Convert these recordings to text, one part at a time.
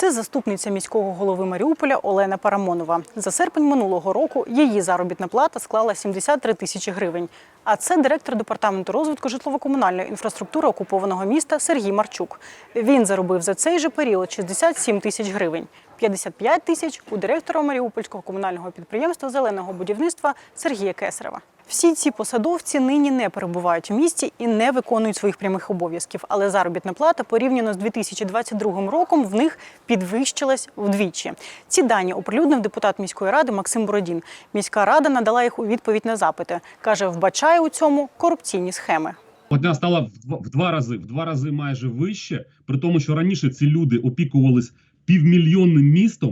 Це заступниця міського голови Маріуполя Олена Парамонова. За серпень минулого року її заробітна плата склала 73 тисячі гривень. А це директор департаменту розвитку житлово-комунальної інфраструктури окупованого міста Сергій Марчук. Він заробив за цей же період 67 тисяч гривень. 55 тисяч у директора Маріупольського комунального підприємства зеленого будівництва Сергія Кесарева. Всі ці посадовці нині не перебувають в місті і не виконують своїх прямих обов'язків, але заробітна плата порівняно з 2022 роком в них підвищилась вдвічі. Ці дані оприлюднив депутат міської ради Максим Бородін. Міська рада надала їх у відповідь на запити. каже, вбачає у цьому корупційні схеми. Одна стала в два, в два рази, в два рази майже вище, при тому, що раніше ці люди опікувались півмільйонним містом.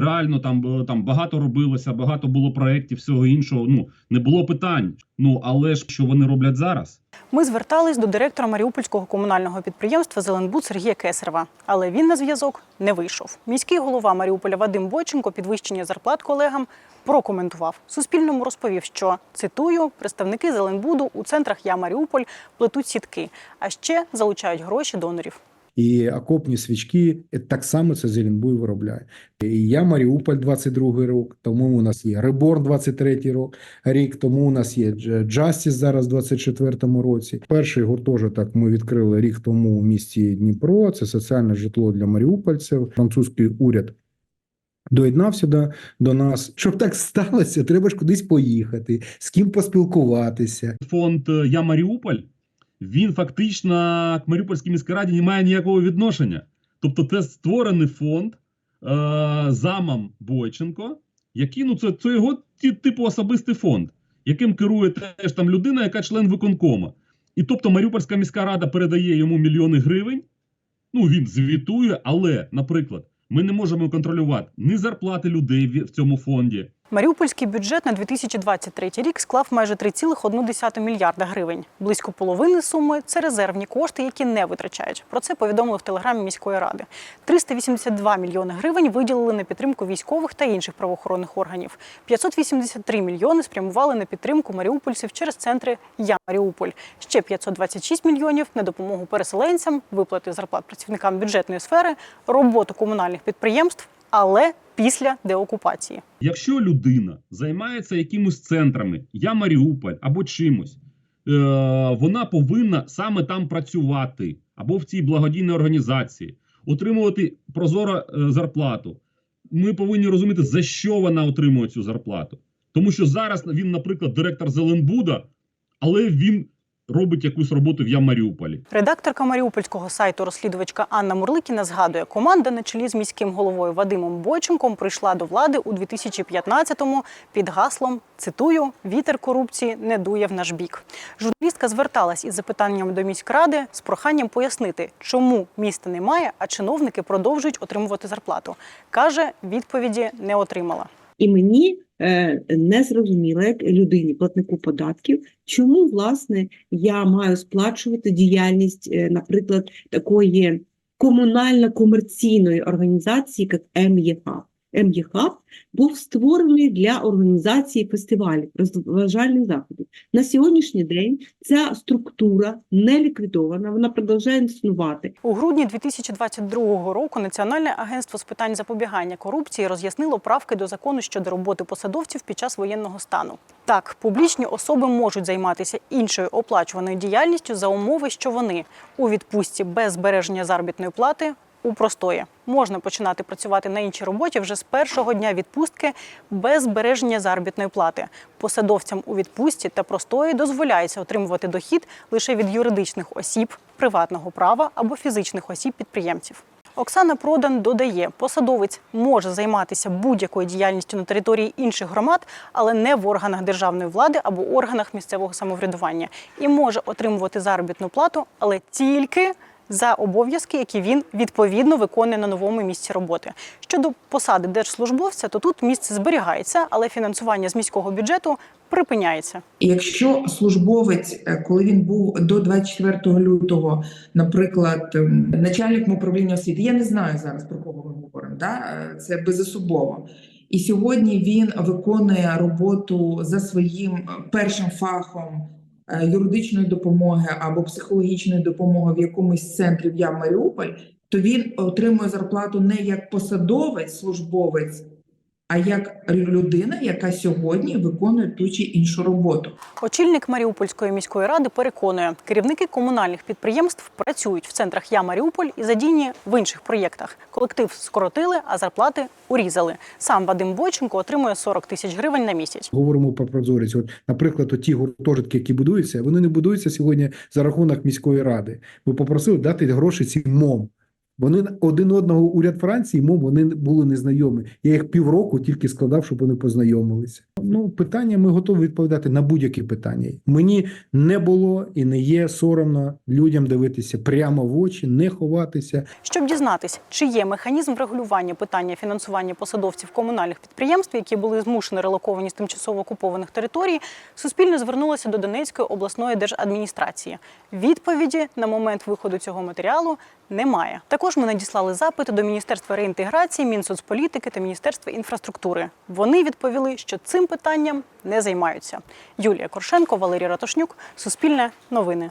Реально там, е, там багато робилося, багато було проєктів, всього іншого. Ну не було питань. Ну але ж що вони роблять зараз? Ми звертались до директора Маріупольського комунального підприємства Зеленбуд Сергія Кесарева, але він на зв'язок не вийшов. Міський голова Маріуполя Вадим Бойченко підвищення зарплат колегам прокоментував. Суспільному розповів, що цитую: представники Зеленбуду у центрах Я Маріуполь плетуть сітки, а ще залучають гроші донорів. І окопні свічки так само це Зеленбуй виробляє. І я Маріуполь 22 рік, тому у нас є Реборн 23 рік, рік, тому у нас є Дж- Джастіс зараз в 24 році. Перший гуртожиток ми відкрили рік тому у місті Дніпро. Це соціальне житло для маріупольців. Французький уряд доєднався до, до нас. Щоб так сталося, треба ж кудись поїхати, з ким поспілкуватися. Фонд е, Я Маріуполь він фактично к Маріупольській міській раді не має ніякого відношення. Тобто, це створений фонд е, замом Бойченко, який ну це, це його типу особистий фонд, яким керує теж там людина, яка член виконкома. І тобто Маріупольська міська рада передає йому мільйони гривень. Ну він звітує, але, наприклад, ми не можемо контролювати ні зарплати людей в цьому фонді. Маріупольський бюджет на 2023 рік склав майже 3,1 мільярда гривень. Близько половини суми це резервні кошти, які не витрачають. Про це повідомили в телеграмі міської ради. 382 мільйони гривень виділили на підтримку військових та інших правоохоронних органів. 583 мільйони спрямували на підтримку маріупольців через центри Я Маріуполь. Ще 526 мільйонів на допомогу переселенцям, виплати зарплат працівникам бюджетної сфери, роботу комунальних підприємств, але після деокупації. Якщо людина займається якимось центрами, я Маріуполь або чимось, е, вона повинна саме там працювати або в цій благодійній організації, отримувати прозоро е, зарплату. Ми повинні розуміти, за що вона отримує цю зарплату. Тому що зараз він, наприклад, директор Зеленбуда, але він робить якусь роботу в Я Маріуполі. Редакторка маріупольського сайту розслідувачка Анна Мурликіна згадує, команда на чолі з міським головою Вадимом Бойченком прийшла до влади у 2015-му під гаслом цитую Вітер корупції не дує в наш бік. Журналістка зверталась із запитанням до міськради з проханням пояснити, чому міста немає, а чиновники продовжують отримувати зарплату. каже, відповіді не отримала. І мені е, не зрозуміло, як людині, платнику податків, чому власне я маю сплачувати діяльність, е, наприклад, такої комунально-комерційної організації, як МЄХАБ. МЄХАБ був створений для організації фестивалів, розважальних заходів. На сьогоднішній день ця структура не ліквідована, вона продовжує існувати. У грудні 2022 року Національне агентство з питань запобігання корупції роз'яснило правки до закону щодо роботи посадовців під час воєнного стану. Так, публічні особи можуть займатися іншою оплачуваною діяльністю за умови, що вони у відпустці без збереження заробітної плати. У простої можна починати працювати на іншій роботі вже з першого дня відпустки без збереження заробітної плати. Посадовцям у відпустці та простої дозволяється отримувати дохід лише від юридичних осіб, приватного права або фізичних осіб підприємців. Оксана Продан додає, посадовець може займатися будь-якою діяльністю на території інших громад, але не в органах державної влади або органах місцевого самоврядування, і може отримувати заробітну плату, але тільки за обов'язки, які він відповідно виконує на новому місці роботи. Щодо посади держслужбовця, то тут місце зберігається, але фінансування з міського бюджету припиняється. Якщо службовець, е, коли він був до 24 лютого, наприклад, ем, начальником управління освіти, я не знаю зараз про кого ми говоримо, да? е, це безособово. І сьогодні він виконує роботу за своїм е, першим фахом юридичної допомоги або психологічної допомоги в якомусь центрі в Я Маріуполь. то він отримує зарплату не як посадовець, службовець, а як людина, яка сьогодні виконує ту чи іншу роботу. Очільник Маріупольської міської ради переконує, керівники комунальних підприємств працюють в центрах Я Маріуполь і задіяні в інших проєктах. Колектив скоротили, а зарплати урізали. Сам Вадим Бойченко отримує 40 тисяч гривень на місяць. Говоримо про прозорість. От, наприклад, ті гуртожитки, які будуються, вони не будуються сьогодні за рахунок міської ради. Ви попросили дати гроші цим МОМ. Вони один одного уряд Франції, МОМ, вони були незнайомі. Я їх півроку тільки складав, щоб вони познайомилися. Ну, питання ми готові відповідати на будь-які питання. Мені не було і не є соромно людям дивитися прямо в очі, не ховатися. Щоб дізнатись, чи є механізм врегулювання питання фінансування посадовців комунальних підприємств, які були змушено релоковані з тимчасово окупованих територій, Суспільне звернулося до Донецької обласної держадміністрації. Відповіді на момент виходу цього матеріалу немає. Також ми надіслали запити до Міністерства реінтеграції, Мінсоцполітики та Міністерства інфраструктури. Вони відповіли, що цим питанням не займаються. Юлія Коршенко, Валерій Ратошнюк, Суспільне новини.